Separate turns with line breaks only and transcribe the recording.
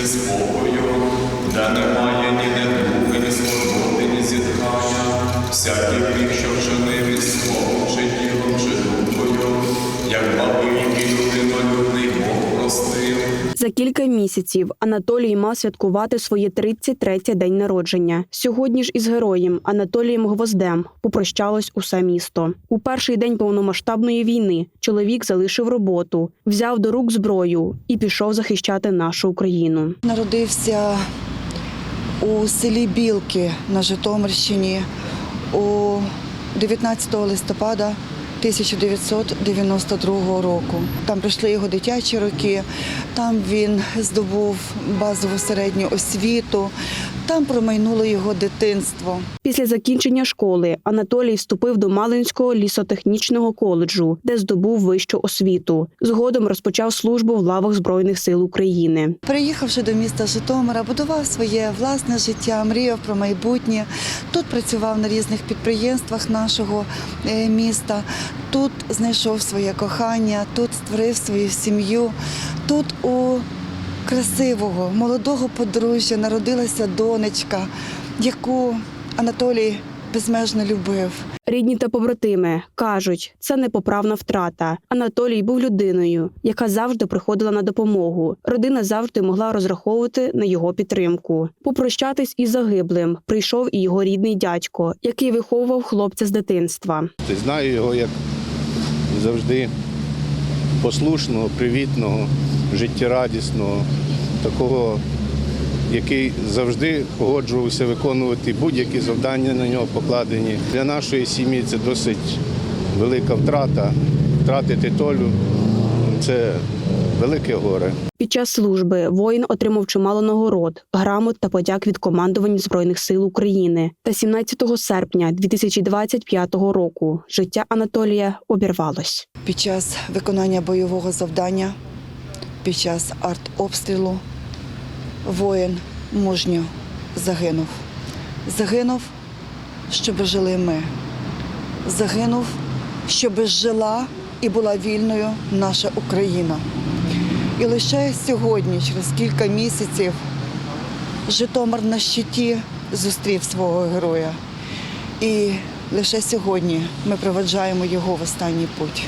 зі спокою, де немає ні недуги, ні свободи, ні зітхання, всякий гріх, що вчинив і словом, чи ділом, чи
За кілька місяців Анатолій мав святкувати своє 33-тє день народження. Сьогодні ж із героєм Анатолієм Гвоздем попрощалось усе місто. У перший день повномасштабної війни чоловік залишив роботу, взяв до рук зброю і пішов захищати нашу Україну.
Народився у селі Білки на Житомирщині у 19 листопада 1992 року. Там пройшли його дитячі роки, там він здобув базову середню освіту, там промайнуло його дитинство.
Після закінчення школи Анатолій вступив до Малинського лісотехнічного коледжу, де здобув вищу освіту. Згодом розпочав службу в лавах Збройних сил України.
Приїхавши до міста Житомира, будував своє власне життя, мріяв про майбутнє. Тут працював на різних підприємствах нашого е, міста. Тут знайшов своє кохання, тут створив свою сім'ю. Тут у красивого молодого подружжя народилася донечка, яку Анатолій безмежно любив.
Рідні та побратими кажуть, це непоправна втрата. Анатолій був людиною, яка завжди приходила на допомогу. Родина завжди могла розраховувати на його підтримку. Попрощатись із загиблим прийшов і його рідний дядько, який виховував хлопця з дитинства.
Ти знаю його як завжди послушного, привітного, життєрадісного, такого, який завжди погоджувався виконувати будь-які завдання на нього покладені. Для нашої сім'ї це досить велика втрата. Втратити Толю це велике горе.
Під час служби воїн отримав чимало нагород, грамот та подяк від командування Збройних сил України. Та 17 серпня 2025 року життя Анатолія обірвалось.
Під час виконання бойового завдання, під час артобстрілу воїн мужньо загинув. Загинув, щоб жили ми. Загинув, щоб жила і була вільною наша Україна. І лише сьогодні, через кілька місяців, Житомир на щиті зустрів свого героя. І лише сьогодні ми проведжаємо його в останній путь.